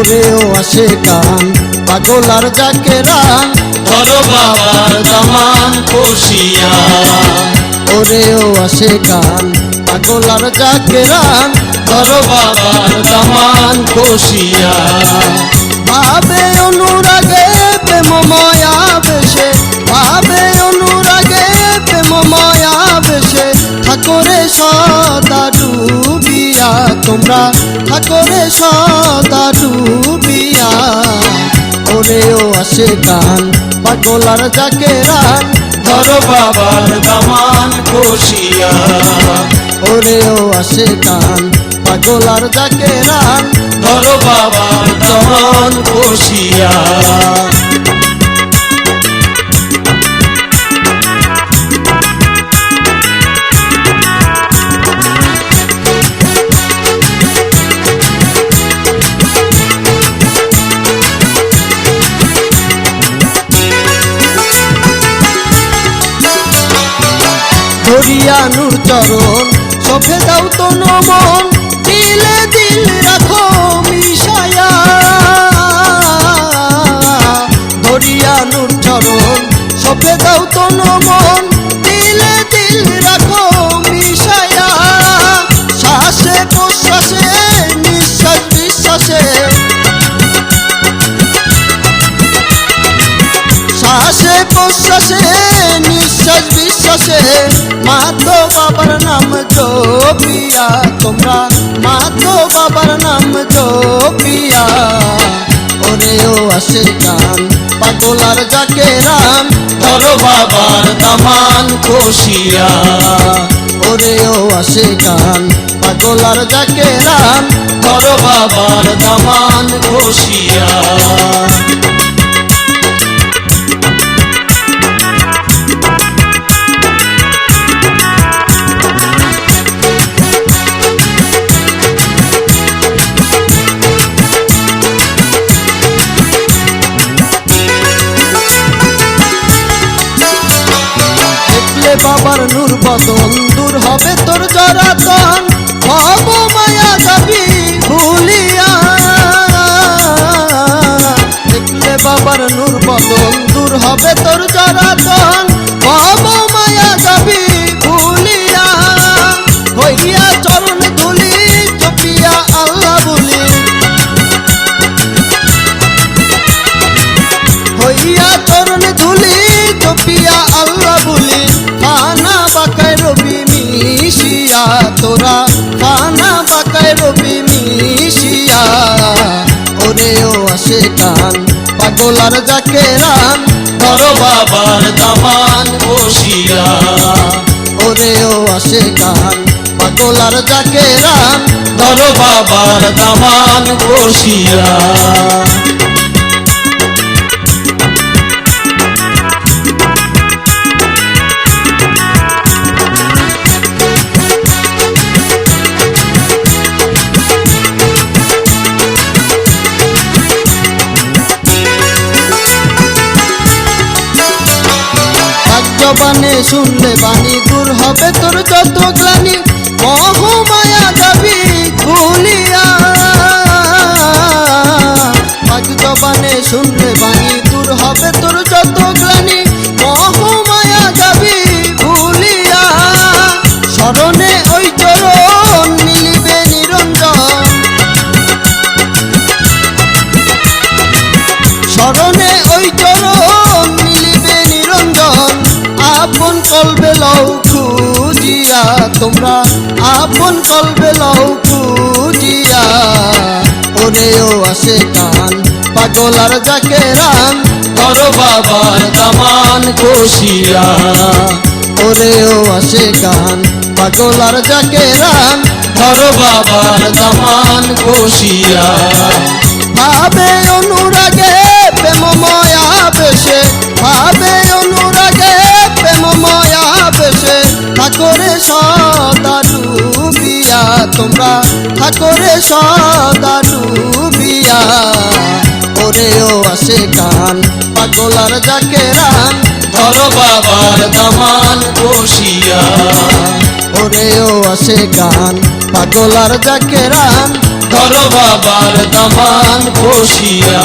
ওরেও আসে কান পাগলার যাকে রান, ধরো বাবার দামান খুশিয়া করেও আসে কান পাগলার যাকে রান, ধরো বাবার দামান খুশিয়া ভাবে অনুরাগে প্রেম তোমরা ঠাকুরে সদা ডুবিয়া। ওরেও আসে গান পাগলার যাকে রান। ধরো বাবার দামান খুশিয়া ওরেও আসে গান পাগলার যাকে রান। ধরো বাবার দামান খুশিয়া ধরিয়া চরণ দাও তো নমন, দিলে দিল রাখো মিশায়া। ধরিয়া চরণ দাও তো নমন, দিলে দিল রাখো মিশায়া। শ্বাসে প্রশ্বাসে, নিঃশ্বাস বিশ্বাসে শ্বাসে প্রশ্বাসে জপিয়া তোমরা মাতো বাবার নাম জপিয়া ওরেও আসে গান, পাগলার যাকে রান ধরো বাবার দামান খুশিয়া ওরেও আসে গান, পাগলার যাকে রান ধরো বাবার দামান খুশিয়া বাবার নূর বদন দূর হবে তোর জরাতন। ভব মায়া যাবি ভুলিয়া। দেখলে বাবার নূর বদন দূর হবে তোর জরাতন। ভব মায়া যাবি ওরেও টান পাগলার যাকে রান, ধরো বাবার দামান বসিয়া ওরে ও আসে কান, পাগলার যাকে রান, ধরো বাবার দামান খুশিয়া শুনলে বাণী দূর হবে তোর যত গ্লানি। মহমায়া মায়া যাবি ভুলিয়া পাক জবানে শুনলে বাণী দূর হবে তোর যত গ্লানি। খুঁজিয়া, তোমরা আপন কলবে লও খুঁজিয়া। ওরেও আসে কান পাগলার যাকে রান, ধরো বাবার দামান খুশিয়া ওরেও আসে কান পাগলার যাকে রান, ধরো বাবার দামান খুশিয়া ভাবে অনুরাগে প্রেম মায়া বেশে ভাবে তোমরা ঠাকুরে সদা ডুবিয়া। ওরেও আসে গান পাগলার যাকে রান, ধরো বাবার দামান খুশিয়া ওরেও আসে গান পাগলার যাকে রান, ধরো বাবার দামান কষিয়া